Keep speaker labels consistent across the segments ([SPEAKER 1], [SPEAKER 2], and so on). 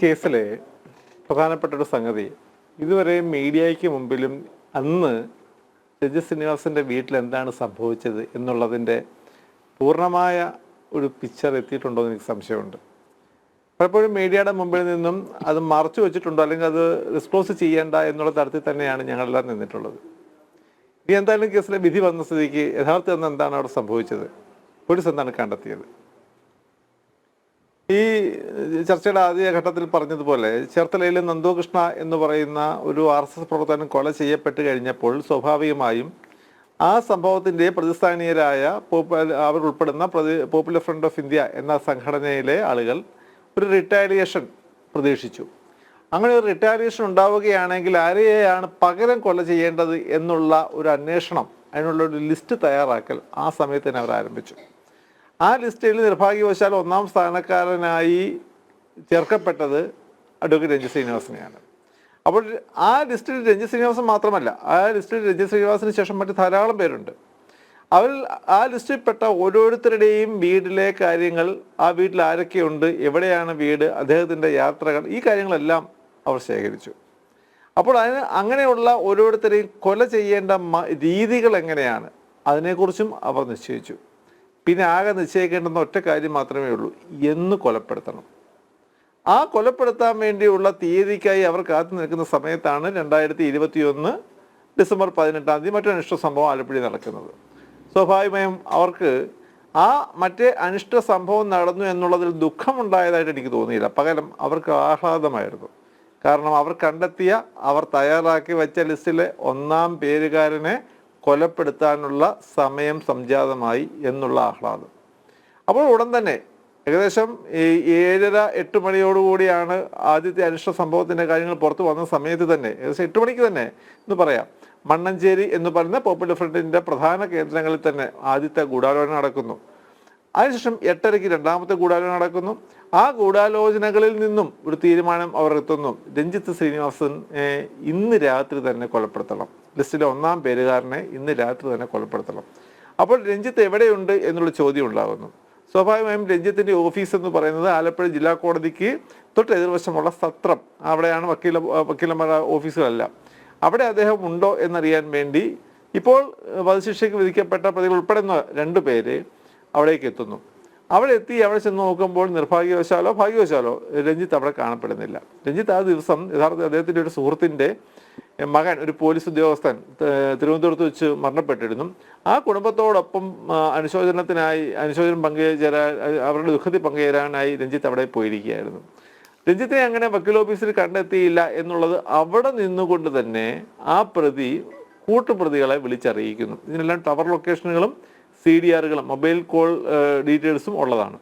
[SPEAKER 1] കേസിലെ പ്രധാനപ്പെട്ട ഒരു സംഗതി. ഇതുവരെ മീഡിയയ്ക്ക് മുമ്പിലും അന്ന് രജി ശ്രീനിവാസിന്റെ വീട്ടിൽ എന്താണ് സംഭവിച്ചത് എന്നുള്ളതിന്റെ പൂർണമായ ഒരു പിക്ചർ എത്തിയിട്ടുണ്ടോ എന്ന് എനിക്ക് സംശയമുണ്ട്. പലപ്പോഴും മീഡിയയുടെ മുമ്പിൽ നിന്നും അത് മറച്ചു വെച്ചിട്ടുണ്ടോ അല്ലെങ്കിൽ അത് ഡിസ്ക്ലോസ് ചെയ്യേണ്ട എന്നുള്ള തരത്തിൽ തന്നെയാണ് ഞങ്ങളെല്ലാം നിന്നിട്ടുള്ളത്. ഇനി എന്തായാലും കേസിലെ വിധി വന്ന സ്ഥിതിക്ക് യഥാർത്ഥം എന്താണ് അവിടെ സംഭവിച്ചത്? പോലീസ് എന്താണ് കണ്ടെത്തിയത്? ഈ ചർച്ചയുടെ ആദ്യ ഘട്ടത്തിൽ പറഞ്ഞതുപോലെ ചേർത്തലയിലെ നന്ദോകൃഷ്ണ എന്ന് പറയുന്ന ഒരു ആർ എസ് എസ് പ്രവർത്തകൻ കൊല ചെയ്യപ്പെട്ട് കഴിഞ്ഞപ്പോൾ സ്വാഭാവികമായും ആ സംഭവത്തിന്റെ പ്രതിസ്ഥാനീയരായ അവർ ഉൾപ്പെടുന്ന പ്രതി- പോപ്പുലർ ഫ്രണ്ട് ഓഫ് ഇന്ത്യ എന്ന സംഘടനയിലെ ആളുകൾ ഒരു റിട്ടാലിയേഷൻ പ്രതീക്ഷിച്ചു. അങ്ങനെ ഒരു റിട്ടാലിയേഷൻ ഉണ്ടാവുകയാണെങ്കിൽ ആരെയാണ് പകരം കൊല ചെയ്യേണ്ടത് എന്നുള്ള ഒരു അന്വേഷണം അതിനുള്ള ഒരു ലിസ്റ്റ് തയ്യാറാക്കൽ ആ സമയത്ത് തന്നെ അവർ ആരംഭിച്ചു. ആ ലിസ്റ്റിൽ നിർഭാഗ്യവശാൽ ഒന്നാം സ്ഥാനക്കാരനായി ചേർക്കപ്പെട്ടത് അഡ്വക്കേറ്റ് രഞ്ജിത് ശ്രീനിവാസനെയാണ്. അപ്പോൾ ആ ലിസ്റ്റിൽ രഞ്ജിത് ശ്രീനിവാസൻ മാത്രമല്ല ആ ലിസ്റ്റിൽ രഞ്ജിത് ശ്രീനിവാസന് ശേഷം മറ്റ് ധാരാളം പേരുണ്ട്. അവർ ആ ലിസ്റ്റിൽപ്പെട്ട ഓരോരുത്തരുടെയും വീട്ടിലെ കാര്യങ്ങൾ ആ വീട്ടിൽ ആരൊക്കെയുണ്ട് എവിടെയാണ് വീട് അദ്ദേഹത്തിന്റെ യാത്രകൾ ഈ കാര്യങ്ങളെല്ലാം അവർ ശേഖരിച്ചു. അപ്പോൾ അതിന് അങ്ങനെയുള്ള ഓരോരുത്തരെയും കൊല ചെയ്യേണ്ട രീതികൾ എങ്ങനെയാണ്? അതിനെക്കുറിച്ചും അവർ നിശ്ചയിച്ചു. പിന്നെ ആകെ നിശ്ചയിക്കേണ്ടുന്ന ഒറ്റ കാര്യം മാത്രമേ ഉള്ളൂ എന്ന് കൊലപ്പെടുത്തണം. ആ കൊലപ്പെടുത്താൻ വേണ്ടിയുള്ള തീയതിക്കായി അവർ കാത്തു നിൽക്കുന്ന സമയത്താണ് രണ്ടായിരത്തി ഇരുപത്തി ഒന്ന് ഡിസംബർ പതിനെട്ടാം തീയതി മറ്റൊരു അനിഷ്ട സംഭവം ആലപ്പുഴയിൽ നടക്കുന്നത്. സ്വാഭാവികമായും അവർക്ക് ആ മറ്റേ അനിഷ്ട സംഭവം നടന്നു എന്നുള്ളതിൽ ദുഃഖമുണ്ടായതായിട്ട് എനിക്ക് തോന്നിയില്ല. പകരം അവർക്ക് ആഹ്ലാദമായിരുന്നു. കാരണം അവർ കണ്ടെത്തിയ അവർ തയ്യാറാക്കി വെച്ച ലിസ്റ്റിലെ ഒന്നാം പേരുകാരനെ കൊലപ്പെടുത്താനുള്ള സമയം സംജാതമായി എന്നുള്ള ആഹ്ലാദം. അപ്പോൾ ഉടൻ തന്നെ ഏകദേശം ഈ ഏഴര എട്ട് മണിയോടുകൂടിയാണ് ആദ്യത്തെ അനിഷ്ട സംഭവത്തിന്റെ കാര്യങ്ങൾ പുറത്തു വന്ന സമയത്ത് തന്നെ ഏകദേശം എട്ട് മണിക്ക് തന്നെ എന്ന് പറയാം. മണ്ണഞ്ചേരി എന്ന് പറയുന്ന പോപ്പുലർ ഫ്രണ്ടിന്റെ പ്രധാന കേന്ദ്രങ്ങളിൽ തന്നെ ആദ്യത്തെ ഗൂഢാലോചന നടക്കുന്നു. അതിനുശേഷം എട്ടരയ്ക്ക് രണ്ടാമത്തെ ഗൂഢാലോചന നടക്കുന്നു. ആ ഗൂഢാലോചനകളിൽ നിന്നും ഒരു തീരുമാനം അവർ എത്തുന്നു രഞ്ജിത്ത് ശ്രീനിവാസൻ ഇന്ന് രാത്രി തന്നെ കൊലപ്പെടുത്തണം. ലിസ്റ്റിലെ ഒന്നാം പേരുകാരനെ ഇന്ന് രാത്രി തന്നെ കൊലപ്പെടുത്തണം. അപ്പോൾ രഞ്ജിത്ത് എവിടെയുണ്ട് എന്നുള്ള ചോദ്യം ഉണ്ടാകുന്നു. സ്വാഭാവികമായും രഞ്ജിത്തിന്റെ ഓഫീസ് എന്ന് പറയുന്നത് ആലപ്പുഴ ജില്ലാ കോടതിക്ക് തൊട്ട് എതിർവശമുള്ള സത്രം. അവിടെയാണ് വക്കീല വക്കീലന്മാരുടെ ഓഫീസുകളെല്ലാം. അവിടെ അദ്ദേഹം ഉണ്ടോ എന്നറിയാൻ വേണ്ടി ഇപ്പോൾ വധശിക്ഷയ്ക്ക് വിധിക്കപ്പെട്ട പ്രതികൾ ഉൾപ്പെടുന്ന രണ്ടു പേര് അവിടേക്ക് എത്തുന്നു. അവിടെ എത്തി അവിടെ ചെന്ന് നോക്കുമ്പോൾ നിർഭാഗ്യവശാലോ ഭാഗ്യവശാലോ രഞ്ജിത്ത് അവിടെ കാണപ്പെടുന്നില്ല. രഞ്ജിത്ത് ആ ദിവസം യഥാർത്ഥത്തിൽ അദ്ദേഹത്തിന്റെ ഒരു സുഹൃത്തിന്റെ മകൻ ഒരു പോലീസ് ഉദ്യോഗസ്ഥൻ തിരുവനന്തപുരത്ത് വെച്ച് മരണപ്പെട്ടിരുന്നു. ആ കുടുംബത്തോടൊപ്പം അനുശോചനത്തിനായി അനുശോചനം പങ്കുചേരാൻ അവരുടെ ദുഃഖത്തിൽ പങ്കുചേരാനായി രഞ്ജിത്ത് അവിടെ പോയിരിക്കുകയായിരുന്നു. രഞ്ജിത്തിനെ അങ്ങനെ വക്കീൽ ഓഫീസിൽ കണ്ടെത്തിയില്ല എന്നുള്ളത് അവിടെ നിന്നുകൊണ്ട് തന്നെ ആ പ്രതി കൂട്ടുപ്രതികളെ വിളിച്ചറിയിക്കുന്നു. ഇതിനെല്ലാം ടവർ ലൊക്കേഷനുകളും സി ഡി ആറുകളും മൊബൈൽ കോൾ ഡീറ്റെയിൽസും ഉള്ളതാണ്.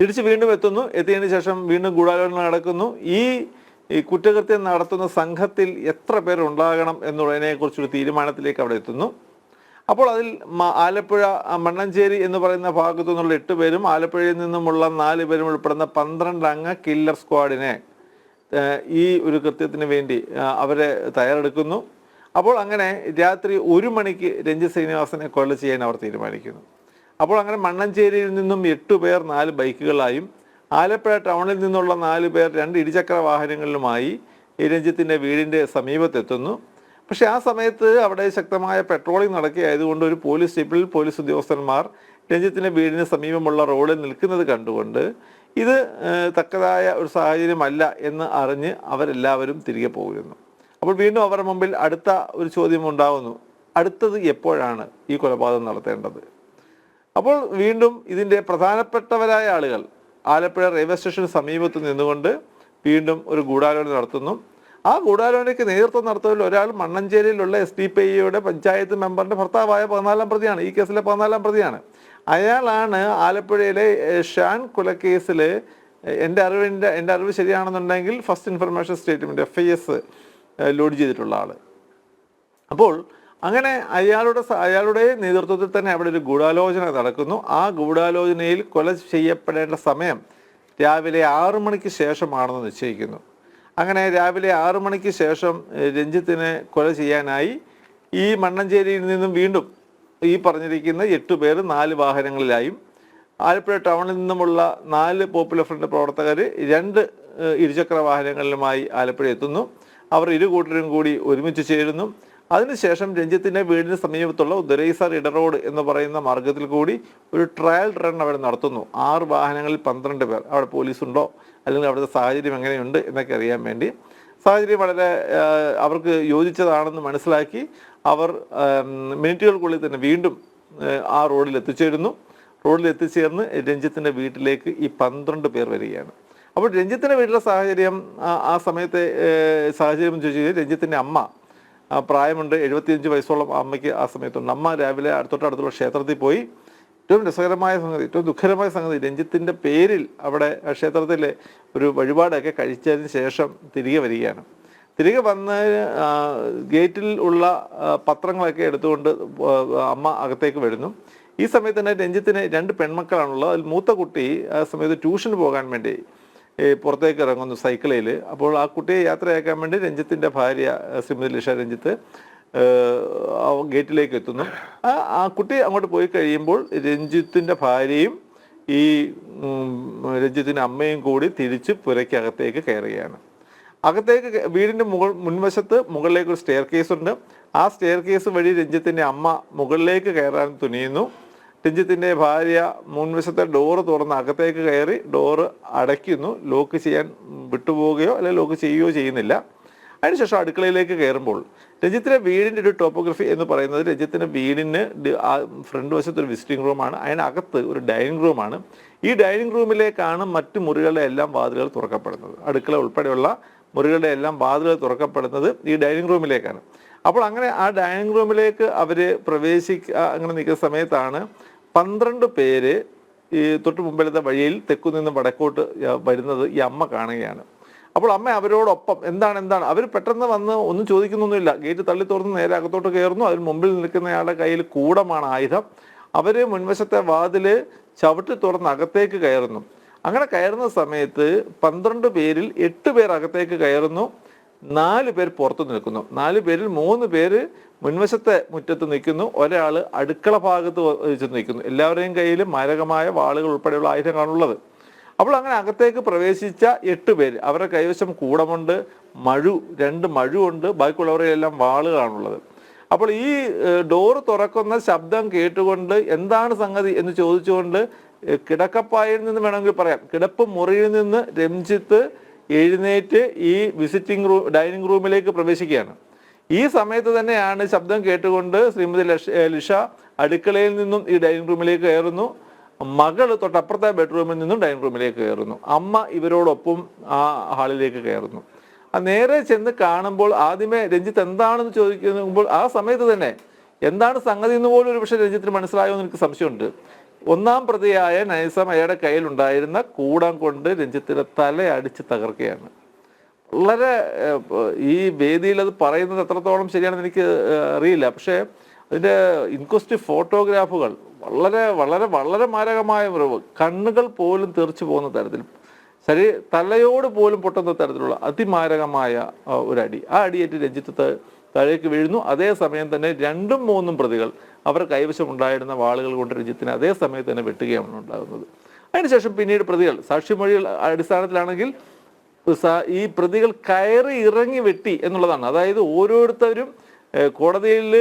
[SPEAKER 1] തിരിച്ച് വീണ്ടും എത്തുന്നു. എത്തിയതിനു ശേഷം വീണ്ടും ഗൂഢാലോചന നടക്കുന്നു. ഈ കുറ്റകൃത്യം നടത്തുന്ന സംഘത്തിൽ എത്ര പേരുണ്ടാകണം എന്നുള്ളതിനെക്കുറിച്ചൊരു എന്നുള്ളതിനെ കുറിച്ചൊരു തീരുമാനത്തിലേക്ക് അവിടെ എത്തുന്നു. അപ്പോൾ അതിൽ ആലപ്പുഴ മണ്ണഞ്ചേരി എന്ന് പറയുന്ന ഭാഗത്തു നിന്നുള്ള എട്ട് പേരും ആലപ്പുഴയിൽ നിന്നുമുള്ള നാല് പേരും ഉൾപ്പെടുന്ന പന്ത്രണ്ട് അംഗ കില്ലർ സ്ക്വാഡിനെ ഈ ഒരു കൃത്യത്തിന് വേണ്ടി അവരെ തയ്യാറെടുക്കുന്നു. അപ്പോൾ അങ്ങനെ രാത്രി ഒരു മണിക്ക് രഞ്ജിത് ശ്രീനിവാസനെ കൊല ചെയ്യാൻ അവർ തീരുമാനിക്കുന്നു. അപ്പോൾ അങ്ങനെ മണ്ണഞ്ചേരിയിൽ നിന്നും എട്ട് പേർ നാല് ബൈക്കുകളായും ആലപ്പുഴ ടൗണിൽ നിന്നുള്ള നാല് പേർ രണ്ട് ഇരുചക്ര വാഹനങ്ങളിലുമായി ഈ രഞ്ജിത്തിന്റെ വീടിന്റെ സമീപത്തെത്തുന്നു. പക്ഷേ ആ സമയത്ത് അവിടെ ശക്തമായ പെട്രോളിംഗ് നടക്കുകയായതുകൊണ്ട് ഒരു പോലീസ് സ്റ്റേപ്പിൽ പോലീസ് ഉദ്യോഗസ്ഥന്മാർ രഞ്ജിത്തിന്റെ വീടിന് സമീപമുള്ള റോഡിൽ നിൽക്കുന്നത് കണ്ടുകൊണ്ട് ഇത് തക്കതായ ഒരു സാഹചര്യമല്ല എന്ന് അറിഞ്ഞ് അവരെല്ലാവരും തിരികെ പോകുന്നു അപ്പോൾ വീണ്ടും അവരുടെ മുമ്പിൽ അടുത്ത ഒരു ചോദ്യം ഉണ്ടാകുന്നു അടുത്തത് എപ്പോഴാണ് ഈ കൊലപാതകം നടത്തേണ്ടത്? അപ്പോൾ വീണ്ടും ഇതിന്റെ പ്രധാനപ്പെട്ടവരായ ആളുകൾ ആലപ്പുഴ റെയിൽവേ സ്റ്റേഷന് സമീപത്ത് നിന്നുകൊണ്ട് വീണ്ടും ഒരു ഗൂഢാലോചന നടത്തുന്നു. ആ ഗൂഢാലോചനയ്ക്ക് നേതൃത്വം നടത്തുന്നതിൽ ഒരാൾ മണ്ണഞ്ചേരിയിലുള്ള എസ് ഡി പി ഐയുടെ പഞ്ചായത്ത് മെമ്പറിന്റെ ഭർത്താവായ പതിനാലാം പ്രതിയാണ്. ഈ കേസിലെ പതിനാലാം പ്രതിയാണ്. അയാളാണ് ആലപ്പുഴയിലെ ഷാൻ കൊലക്കേസിൽ എന്റെ അറിവിന്റെ എന്റെ അറിവ് ശരിയാണെന്നുണ്ടെങ്കിൽ first information statement F I S load ചെയ്തിട്ടുള്ള ആൾ അപ്പോൾ അങ്ങനെ അയാളുടെ അയാളുടെ നേതൃത്വത്തിൽ തന്നെ അവിടെ ഒരു ഗൂഢാലോചന നടക്കുന്നു. ആ ഗൂഢാലോചനയിൽ കൊല ചെയ്യപ്പെടേണ്ട സമയം രാവിലെ ആറു മണിക്ക് ശേഷമാണെന്ന് നിശ്ചയിക്കുന്നു. അങ്ങനെ രാവിലെ ആറു മണിക്ക് ശേഷം രഞ്ജിത്തിനെ കൊല ചെയ്യാനായി ഈ മണ്ണഞ്ചേരിയിൽ നിന്നും വീണ്ടും ഈ പറഞ്ഞിരിക്കുന്ന എട്ട് പേർ നാല് വാഹനങ്ങളിലായും ആലപ്പുഴ ടൗണിൽ നിന്നുമുള്ള നാല് പോപ്പുലർ ഫ്രണ്ട് പ്രവർത്തകർ രണ്ട് ഇരുചക്ര വാഹനങ്ങളിലുമായി ആലപ്പുഴ എത്തുന്നു. അവർ ഇരു കൂട്ടരും കൂടി ഒരുമിച്ച് ചേരുന്നു. അതിനുശേഷം രഞ്ജിത്തിന്റെ വീടിന് സമീപത്തുള്ള ഉദരൈസർ ഇടറോഡ് എന്ന് പറയുന്ന മാർഗത്തിൽ കൂടി ഒരു ട്രയൽ റൺ അവർ നടത്തുന്നു. ആറ് വാഹനങ്ങളിൽ പന്ത്രണ്ട് പേർ. അവിടെ പോലീസുണ്ടോ? അല്ലെങ്കിൽ അവിടുത്തെ സാഹചര്യം എങ്ങനെയുണ്ട് എന്നൊക്കെ അറിയാൻ വേണ്ടി. സാഹചര്യം വളരെ അവർക്ക് യോജിച്ചതാണെന്ന് മനസ്സിലാക്കി അവർ മിനിറ്റുകൾക്കുള്ളിൽ തന്നെ വീണ്ടും ആ റോഡിൽ എത്തിച്ചേരുന്നു. റോഡിൽ എത്തിച്ചേർന്ന് രഞ്ജിത്തിന്റെ വീട്ടിലേക്ക് ഈ പന്ത്രണ്ട് പേർ വരികയാണ്. അപ്പോൾ രഞ്ജിത്തിന്റെ വീട്ടിലെ സാഹചര്യം ആ- സമയത്തെ സാഹചര്യം എന്ന് ചോദിച്ചു കഴിഞ്ഞാൽ രഞ്ജിത്തിന്റെ അമ്മ പ്രായമുണ്ട് എഴുപത്തിയഞ്ച് വയസ്സോളം അമ്മയ്ക്ക് ആ സമയത്തുണ്ട്. അമ്മ രാവിലെ അടുത്തോട്ടടുത്തുള്ള ക്ഷേത്രത്തിൽ പോയി. ഏറ്റവും രസകരമായ സംഗതി ഏറ്റവും ദുഃഖകരമായ സംഗതി രഞ്ജിത്തിന്റെ പേരിൽ അവിടെ ക്ഷേത്രത്തിലെ ഒരു വഴിപാടൊക്കെ കഴിച്ചതിന് ശേഷം തിരികെ വരികയാണ്. തിരികെ വന്ന് ഗേറ്റിൽ ഉള്ള പത്രങ്ങളൊക്കെ എടുത്തുകൊണ്ട് അമ്മ അകത്തേക്ക് വരുന്നു. ഈ സമയത്ത് തന്നെ രഞ്ജിത്തിന് രണ്ട് പെൺമക്കളാണുള്ളത്. അതിൽ മൂത്ത കുട്ടി ആ സമയത്ത് ട്യൂഷന് പോകാൻ വേണ്ടി പുറത്തേക്ക് ഇറങ്ങുന്നു സൈക്കിളിൽ. അപ്പോൾ ആ കുട്ടിയെ യാത്രയാക്കാൻ വേണ്ടി രഞ്ജിത്തിന്റെ ഭാര്യ ശ്രീമതി ലിഷ രഞ്ജിത്ത് ഗേറ്റിലേക്ക് എത്തുന്നു. ആ കുട്ടി അങ്ങോട്ട് പോയി കഴിയുമ്പോൾ രഞ്ജിത്തിന്റെ ഭാര്യയും ഈ രഞ്ജിത്തിന്റെ അമ്മയും കൂടി തിരിച്ച് പുരയ്ക്കകത്തേക്ക് കയറുകയാണ്. അകത്തേക്ക് വീടിന്റെ മുകൾ മുൻവശത്ത് മുകളിലേക്ക് ഒരു സ്റ്റെയർ കേസ് ഉണ്ട്. ആ സ്റ്റെയർ കേസ് വഴി രഞ്ജിത്തിന്റെ അമ്മ മുകളിലേക്ക് കയറാൻ തുനിയുന്നു. രഞ്ജിത്തിന്റെ ഭാര്യ മുൻവശത്തെ ഡോറ് തുറന്ന് അകത്തേക്ക് കയറി ഡോറ് അടയ്ക്കുന്നു. ലോക്ക് ചെയ്യാൻ വിട്ടുപോവുകയോ അല്ലെങ്കിൽ ലോക്ക് ചെയ്യുകയോ ചെയ്യുന്നില്ല. അതിനുശേഷം അടുക്കളയിലേക്ക് കയറുമ്പോൾ രഞ്ജിത്തിന്റെ വീടിന്റെ ഒരു ടോപ്പോഗ്രഫി എന്ന് പറയുന്നത് രഞ്ജിത്തിന്റെ വീടിന് ഫ്രണ്ട് വശത്ത് ഒരു വിസിറ്റിംഗ് റൂമാണ് അതിനകത്ത് ഒരു ഡൈനിങ് റൂമാണ് ഈ ഡൈനിങ് റൂമിലേക്കാണ് മറ്റ് മുറികളുടെ എല്ലാം വാതിലുകൾ തുറക്കപ്പെടുന്നത്. അടുക്കള ഉൾപ്പെടെയുള്ള മുറികളുടെ എല്ലാം വാതിലുകൾ തുറക്കപ്പെടുന്നത് ഈ ഡൈനിങ് റൂമിലേക്കാണ് അപ്പോൾ അങ്ങനെ ആ ഡൈനിങ് റൂമിലേക്ക് അവർ പ്രവേശിക്ക അങ്ങനെ നിൽക്കുന്ന സമയത്താണ് പന്ത്രണ്ട് പേര് ഈ തൊട്ട് മുമ്പിലത്തെ വഴിയിൽ തെക്കു നിന്ന് വടക്കോട്ട് വരുന്നത് ഈ അമ്മ കാണുകയാണ്. അപ്പോൾ അമ്മ അവരോടൊപ്പം എന്താണ് എന്താണ്? അവർ പെട്ടെന്ന് വന്ന് ഒന്നും ചോദിക്കുന്നൊന്നുമില്ല. ഗേറ്റ് തള്ളി തുറന്ന് നേരെ അകത്തോട്ട് കയറുന്നു. അതിന് മുമ്പിൽ നിൽക്കുന്നയാളുടെ കയ്യിൽ കൂടമാണ് ആയുധം. അവർ മുൻവശത്തെ വാതിൽ ചവിട്ടി തുറന്ന് അകത്തേക്ക് കയറുന്നു. അങ്ങനെ കയറുന്ന സമയത്ത് പന്ത്രണ്ട് പേരിൽ എട്ട് പേർ അകത്തേക്ക് കയറുന്നു. നാല് പേർ പുറത്ത് നിൽക്കുന്നു. നാല് പേരിൽ മൂന്ന് പേര് മുൻവശത്തെ മുറ്റത്ത് നിൽക്കുന്നു. ഒരാൾ അടുക്കള ഭാഗത്ത് വെച്ച് നിൽക്കുന്നു. എല്ലാവരുടെയും കയ്യിൽ മാരകമായ വാളുകൾ ഉൾപ്പെടെയുള്ള ആയുധങ്ങളാണുള്ളത് അപ്പോൾ അങ്ങനെ അകത്തേക്ക് പ്രവേശിച്ച എട്ട് പേര്. അവരുടെ കൈവശം കൂടമുണ്ട് മഴു രണ്ട് മഴുണ്ട് ബാക്കിയുള്ളവരെല്ലാം വാളുകളാണുള്ളത് അപ്പോൾ ഈ ഡോറ് തുറക്കുന്ന ശബ്ദം കേട്ടുകൊണ്ട് എന്താണ് സംഗതി എന്ന് ചോദിച്ചുകൊണ്ട് കിടക്കപ്പായിൽ നിന്ന് വേണമെങ്കിൽ പറയാം. കിടപ്പ് മുറിയിൽ നിന്ന് രഞ്ജിത്ത് എഴുന്നേറ്റ് ഈ വിസിറ്റിംഗ് റൂം ഡൈനിങ് റൂമിലേക്ക് പ്രവേശിക്കുകയാണ്. ഈ സമയത്ത് തന്നെയാണ് ശബ്ദം കേട്ടുകൊണ്ട് ശ്രീമതി ലഷ അടുക്കളയിൽ നിന്നും ഈ ഡൈനിങ് റൂമിലേക്ക് കയറുന്നു. മകൾ തൊട്ടപ്പുറത്തെ ബെഡ്റൂമിൽ നിന്നും ഡൈനിങ് റൂമിലേക്ക് കയറുന്നു. അമ്മ ഇവരോടൊപ്പം ആ ഹാളിലേക്ക് കയറുന്നു. ആ നേരെ ചെന്ന് കാണുമ്പോൾ ആദ്യമേ രഞ്ജിത്ത് എന്താണെന്ന് ചോദിക്കുമ്പോൾ ആ സമയത്ത് തന്നെ എന്താണ് സംഗതി എന്ന് പോലും ഒരു പക്ഷേ രഞ്ജിത്തിന് മനസ്സിലായോ എന്ന് എനിക്ക് സംശയമുണ്ട്. ഒന്നാം പ്രതിയായ നൈസം അയാളുടെ കയ്യിലുണ്ടായിരുന്ന കൂടം കൊണ്ട് രഞ്ജിത്തിന്റെ തല അടിച്ച് തകർക്കുകയാണ്. വളരെ ഈ വേദിയിൽ അത് പറയുന്നത് എത്രത്തോളം ശരിയാണെന്ന് എനിക്ക് അറിയില്ല. പക്ഷേ അതിന്റെ ഇൻക്വസ്റ്റ് ഫോട്ടോഗ്രാഫുകൾ വളരെ വളരെ വളരെ മാരകമായ മുറിവ് കണ്ണുകൾ പോലും തെറിച്ചു പോകുന്ന തരത്തിൽ ശരി തലയോട് പോലും പൊട്ടുന്ന തരത്തിലുള്ള അതിമാരകമായ ഒരു അടി. ആ അടിയേറ്റ് രഞ്ജിത്ത് താഴേക്ക് വീഴുന്നു. അതേസമയം തന്നെ രണ്ടും മൂന്നും പ്രതികൾ അവർ കൈവശമുണ്ടായിരുന്ന വാളുകൾ കൊണ്ട് രഞ്ജിത്തിനെ അതേ സമയത്ത് തന്നെ വെട്ടുകയാണ് ഉണ്ടാകുന്നത്. അതിനുശേഷം പിന്നീട് പ്രതികൾ സാക്ഷിമൊഴികൾ അടിസ്ഥാനത്തിലാണെങ്കിൽ ഈ പ്രതികൾ കയറി ഇറങ്ങി വെട്ടി എന്നുള്ളതാണ്. അതായത് ഓരോരുത്തരും കോടതിയിൽ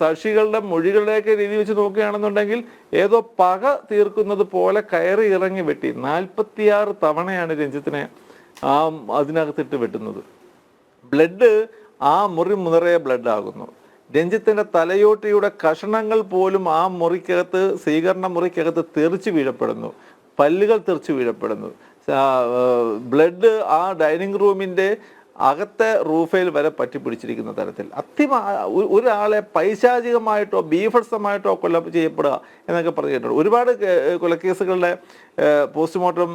[SPEAKER 1] സാക്ഷികളുടെ മൊഴികളുടെയൊക്കെ രീതി വെച്ച് നോക്കുകയാണെന്നുണ്ടെങ്കിൽ ഏതോ പക തീർക്കുന്നത് പോലെ കയറി ഇറങ്ങി വെട്ടി. നാൽപ്പത്തിയാറ് തവണയാണ് രഞ്ജിത്തിനെ ആ അതിനകത്തിട്ട് വെട്ടുന്നത്. ബ്ലഡ് ആ മുറി നിറയെ ബ്ലഡ് ആകുന്നു രഞ്ജിത്തിന്റെ തലയോട്ടിയുടെ കഷണങ്ങൾ പോലും ആ മുറിക്കകത്ത് സ്വീകരണ മുറിക്കകത്ത് തെറിച്ച് വീഴപ്പെടുന്നു. പല്ലുകൾ തെറിച്ച് വീഴപ്പെടുന്നു. ബ്ലഡ് ആ ഡൈനിങ് റൂമിന്റെ അകത്തെ റൂഫയിൽ വരെ പറ്റി പിടിച്ചിരിക്കുന്ന തരത്തിൽ. അത്യമാ ഒരാളെ പൈശാചികമായിട്ടോ ബീഭത്സമായിട്ടോ കൊല ചെയ്യപ്പെടുക എന്നൊക്കെ പറഞ്ഞിട്ടുണ്ട്. ഒരുപാട് കൊലക്കേസുകളുടെ പോസ്റ്റ്മോർട്ടം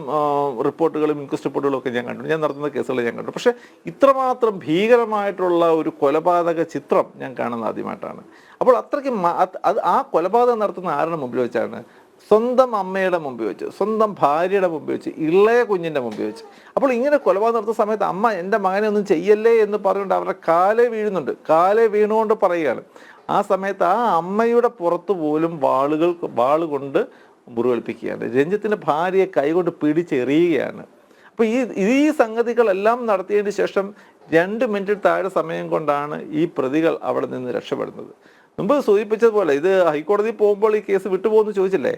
[SPEAKER 1] റിപ്പോർട്ടുകളും ഇൻക്വസ്റ്റ് റിപ്പോർട്ടുകളും ഒക്കെ ഞാൻ കണ്ടു ഞാൻ നടത്തുന്ന കേസുകൾ ഞാൻ കണ്ടു പക്ഷേ ഇത്രമാത്രം ഭീകരമായിട്ടുള്ള ഒരു കൊലപാതക ചിത്രം ഞാൻ കാണുന്നത് ആദ്യമായിട്ടാണ്. അപ്പോൾ അത്രയ്ക്ക് അത് അത് ആ കൊലപാതകം നടത്തുന്ന ആരുടെ മുമ്പിൽ വെച്ചാണ് സ്വന്തം അമ്മയുടെ മുമ്പിൽ വെച്ച് സ്വന്തം ഭാര്യയുടെ മുമ്പിൽ വെച്ച് ഇളയ കുഞ്ഞിന്റെ മുമ്പിൽ വെച്ച്. അപ്പോൾ ഇങ്ങനെ കൊലപാതകം നടത്തുന്ന സമയത്ത് അമ്മ എന്റെ മകനെ ഒന്നും ചെയ്യല്ലേ? എന്ന് പറഞ്ഞുകൊണ്ട് അവരുടെ കാലേ വീഴുന്നുണ്ട്. കാലേ വീണുകൊണ്ട് പറയുകയാണ്. ആ സമയത്ത് ആ അമ്മയുടെ പുറത്ത് പോലും വാളുകൾ വാൾ കൊണ്ട് മുറിവേൽപ്പിക്കുകയാണ്. രഞ്ജിത്തിന്റെ ഭാര്യയെ കൈകൊണ്ട് പിടിച്ചെറിയുകയാണ്. അപ്പോൾ ഈ ഈ സംഗതികളെല്ലാം നടത്തിയതിന് ശേഷം രണ്ട് മിനിറ്റ് താഴെ സമയം കൊണ്ടാണ് ഈ പ്രതികൾ അവിടെ നിന്ന് രക്ഷപ്പെടുന്നത്. മുമ്പ് സൂചിപ്പിച്ചതുപോലെ ഇത് ഹൈക്കോടതി പോകുമ്പോൾ ഈ കേസ് വിട്ടുപോകുന്നു ചോദിച്ചില്ലേ?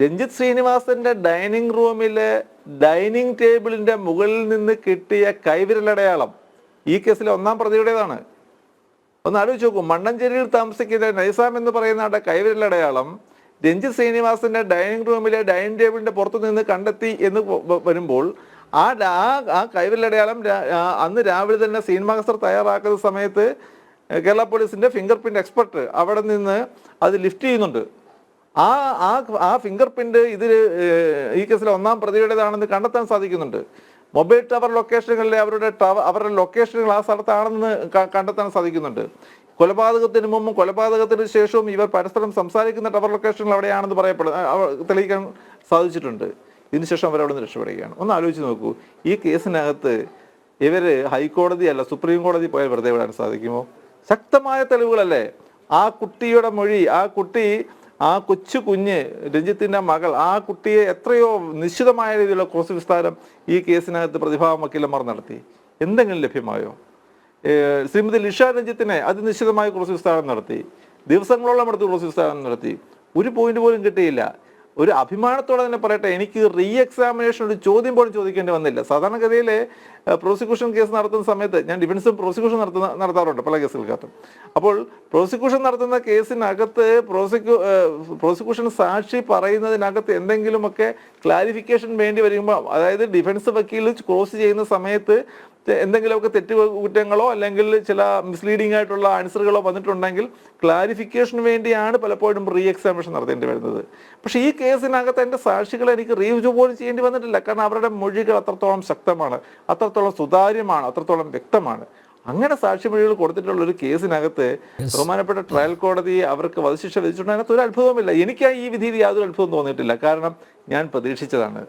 [SPEAKER 1] രഞ്ജിത് ശ്രീനിവാസന്റെ ഡൈനിങ് റൂമിലെ ഡൈനിങ് ടേബിളിന്റെ മുകളിൽ നിന്ന് കിട്ടിയ കൈവിരലടയാളം ഈ കേസിലെ ഒന്നാം പ്രതിയുടേതാണ്. ഒന്ന് ആലോചിച്ച് നോക്കൂ മണ്ണഞ്ചേരിയിൽ താമസിക്കുന്ന നൈസാം എന്ന് പറയുന്ന ആളുടെ കൈവിരലടയാളം രഞ്ജിത് ശ്രീനിവാസന്റെ ഡൈനിങ് റൂമിലെ ഡൈനിങ് ടേബിളിന്റെ പുറത്തു നിന്ന് കണ്ടെത്തി എന്ന് വരുമ്പോൾ ആ ആ കൈവിരലടയാളം അന്ന് രാവിലെ തന്നെ സീൻ മാസ്റ്റർ തയ്യാറാക്കുന്ന സമയത്ത് കേരള പോലീസിന്റെ ഫിംഗർ പ്രിന്റ് എക്സ്പെർട്ട് അവിടെ നിന്ന് അത് ലിഫ്റ്റ് ചെയ്യുന്നുണ്ട്. ആ ആ ആ ഫിംഗർ പ്രിന്റ് ഇതിൽ ഈ കേസിലെ ഒന്നാം പ്രതിയുടേതാണെന്ന് കണ്ടെത്താൻ സാധിക്കുന്നുണ്ട്. മൊബൈൽ ടവർ ലൊക്കേഷനുകളിലെ അവരുടെ ടവർ അവരുടെ ലൊക്കേഷനുകൾ ആ സ്ഥലത്താണെന്ന് കണ്ടെത്താൻ സാധിക്കുന്നുണ്ട്. കൊലപാതകത്തിന് മുമ്പും കൊലപാതകത്തിന് ശേഷവും ഇവർ പരസ്പരം സംസാരിക്കുന്ന ടവർ ലൊക്കേഷനുകൾ അവിടെയാണെന്ന് പറയപ്പെടുന്നത് അവർ തെളിയിക്കാൻ സാധിച്ചിട്ടുണ്ട്. ഇതിനുശേഷം അവർ അവിടെ നിന്ന് രക്ഷപ്പെടുകയാണ്. ഒന്ന് ആലോചിച്ച് നോക്കൂ. ഈ കേസിനകത്ത് ഇവർ ഹൈക്കോടതി അല്ല സുപ്രീം കോടതി പോയാൽ വെറുതെ വിടാൻ സാധിക്കുമോ? ശക്തമായ തെളിവുകളല്ലേ? ആ കുട്ടിയുടെ മൊഴി ആ കുട്ടി ആ കൊച്ചു കുഞ്ഞ് രഞ്ജിത്തിന്റെ മകൾ ആ കുട്ടിയെ എത്രയോ നിശ്ചിതമായ രീതിയിലുള്ള ക്രോസ് വിസ്താരം ഈ കേസിനകത്ത് പ്രതിഭാവം വക്കീലന്മാർ നടത്തി. എന്തെങ്കിലും ലഭ്യമായോ? ശ്രീമതി ലിഷ രഞ്ജിത്തിനെ അതിനിശ്ചിതമായ ക്രോസ് വിസ്താരം നടത്തി. ദിവസങ്ങളോളം എടുത്ത് ക്രോസ് വിസ്താരം നടത്തി. ഒരു പോയിന്റ് പോലും കിട്ടിയില്ല. ഒരു അഭിമാനത്തോടെ തന്നെ പറയട്ടെ എനിക്ക് റീ എക്സാമിനേഷൻ ഒരു ചോദ്യം പോലും ചോദിക്കേണ്ടി വന്നില്ല. സാധാരണഗതിയിൽ പ്രോസിക്യൂഷൻ കേസ് നടത്തുന്ന സമയത്ത് ഞാൻ ഡിഫൻസും പ്രോസിക്യൂഷൻ നടത്തുന്ന നടത്താറുണ്ട് പല കേസുകൾക്കകത്തും. അപ്പോൾ പ്രോസിക്യൂഷൻ നടത്തുന്ന കേസിനകത്ത് പ്രോസിക്യൂ പ്രോസിക്യൂഷൻ സാക്ഷി പറയുന്നതിനകത്ത് എന്തെങ്കിലുമൊക്കെ ക്ലാരിഫിക്കേഷൻ വേണ്ടി വരുമ്പോൾ അതായത് ഡിഫൻസ് വക്കീൽ ക്രോസ് ചെയ്യുന്ന സമയത്ത് എന്തെങ്കിലുമൊക്കെ തെറ്റ് കുറ്റങ്ങളോ അല്ലെങ്കിൽ ചില മിസ്ലീഡിംഗ് ആയിട്ടുള്ള ആൻസറുകളോ വന്നിട്ടുണ്ടെങ്കിൽ ക്ലാരിഫിക്കേഷന് വേണ്ടിയാണ് പലപ്പോഴും റീ എക്സാമിനേഷൻ നടത്തേണ്ടി വരുന്നത്. പക്ഷേ ഈ കേസിനകത്ത് എന്റെ സാക്ഷികളെ എനിക്ക് റീവ്യൂ പോലും ചെയ്യേണ്ടി വന്നിട്ടില്ല. കാരണം അവരുടെ മൊഴികൾ അത്രത്തോളം ശക്തമാണ് അത്രത്തോളം സുതാര്യമാണ് അത്രത്തോളം വ്യക്തമാണ്. അങ്ങനെ സാക്ഷി മൊഴികൾ കൊടുത്തിട്ടുള്ള ഒരു കേസിനകത്ത് ബഹുമാനപ്പെട്ട ട്രയൽ കോടതി അവർക്ക് വധശിക്ഷ വിധിച്ചിട്ടുണ്ട് അതിനകത്ത് ഒരു അത്ഭുതമില്ല എനിക്ക് ഈ വിധിയിൽ യാതൊരു അത്ഭുതം തോന്നിയിട്ടില്ല. കാരണം ഞാൻ പ്രതീക്ഷിച്ചതാണ്.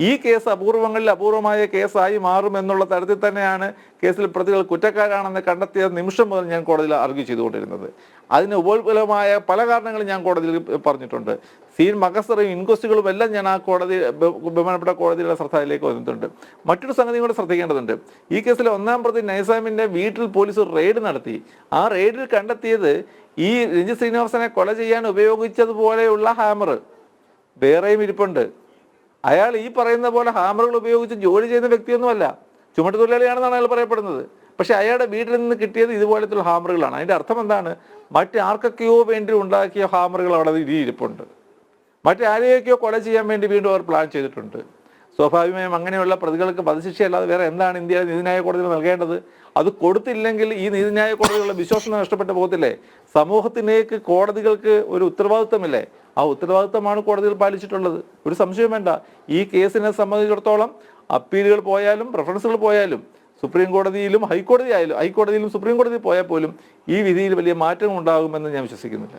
[SPEAKER 1] ഈ കേസ് അപൂർവങ്ങളിൽ അപൂർവമായ കേസായി മാറും എന്നുള്ള തരത്തിൽ തന്നെയാണ് കേസിൽ പ്രതികൾ കുറ്റക്കാരാണെന്ന് കണ്ടെത്തിയ നിമിഷം മുതൽ ഞാൻ കോടതിയിൽ ആർഗ്യൂ ചെയ്തുകൊണ്ടിരുന്നത്. അതിന് ഉപോത്ബലമായ പല കാരണങ്ങളും ഞാൻ കോടതിയിൽ പറഞ്ഞിട്ടുണ്ട്. സീൻ മകസറും ഇൻക്വസ്റ്റുകളും എല്ലാം ഞാൻ ആ കോടതി ബഹു- ബഹുമാനപ്പെട്ട കോടതിയുടെ ശ്രദ്ധയിലേക്ക് വന്നിട്ടുണ്ട്. മറ്റൊരു സംഗതി കൂടെ ശ്രദ്ധിക്കേണ്ടതുണ്ട്. ഈ കേസിലെ ഒന്നാം പ്രതി നൈസാമിന്റെ വീട്ടിൽ പോലീസ് റെയ്ഡ് നടത്തി. ആ റെയ്ഡിൽ കണ്ടെത്തിയത് ഈ രഞ്ജിത് ശ്രീനിവാസനെ കൊല ചെയ്യാൻ ഉപയോഗിച്ചതുപോലെയുള്ള ഹാമർ വേറെയും ഇരിപ്പുണ്ട്. അയാൾ ഈ പറയുന്ന പോലെ ഹാമറുകൾ ഉപയോഗിച്ച് ജോലി ചെയ്യുന്ന വ്യക്തിയൊന്നുമല്ല. ചുമട്ട് തൊഴിലാളിയാണെന്നാണ് അയാൾ പറയപ്പെടുന്നത്. പക്ഷെ അയാളുടെ വീട്ടിൽ നിന്ന് കിട്ടിയത് ഇതുപോലത്തെ ഹാമറുകളാണ്. അതിന്റെ അർത്ഥം എന്താണ്? മറ്റാർക്കൊക്കെയോ വേണ്ടി ഉണ്ടാക്കിയ ഹാമറുകൾ അവിടെ ഇരിയിരിപ്പുണ്ട് മറ്റാരെയൊക്കെയോ കൊല ചെയ്യാൻ വേണ്ടി വീണ്ടും അവർ പ്ലാൻ ചെയ്തിട്ടുണ്ട്. സ്വാഭാവികമായും അങ്ങനെയുള്ള പ്രതികൾക്ക് വധശിക്ഷയല്ലാതെ വേറെ എന്താണ് ഇന്ത്യയിലെ നീതിന്യായ കോടതിയിൽ നൽകേണ്ടത്? അത് കൊടുത്തില്ലെങ്കിൽ ഈ നീതിന്യായ കോടതികളുടെ വിശ്വാസം നഷ്ടപ്പെട്ടു പോകത്തില്ലേ? സമൂഹത്തിലേക്ക് കോടതികൾക്ക് ഒരു ഉത്തരവാദിത്തമില്ലേ? ആ ഉത്തരവാദിത്തമാണ് കോടതികൾ പാലിച്ചിട്ടുള്ളത്. ഒരു സംശയം വേണ്ട. ഈ കേസിനെ സംബന്ധിച്ചിടത്തോളം അപ്പീലുകൾ പോയാലും റെഫറൻസുകൾ പോയാലും സുപ്രീം കോടതിയിലും ഹൈക്കോടതി ആയാലും ഹൈക്കോടതിയിലും സുപ്രീം കോടതി പോയാൽ പോലും ഈ വിധിയിൽ വലിയ മാറ്റം ഉണ്ടാകുമെന്ന് ഞാൻ വിശ്വസിക്കുന്നില്ല.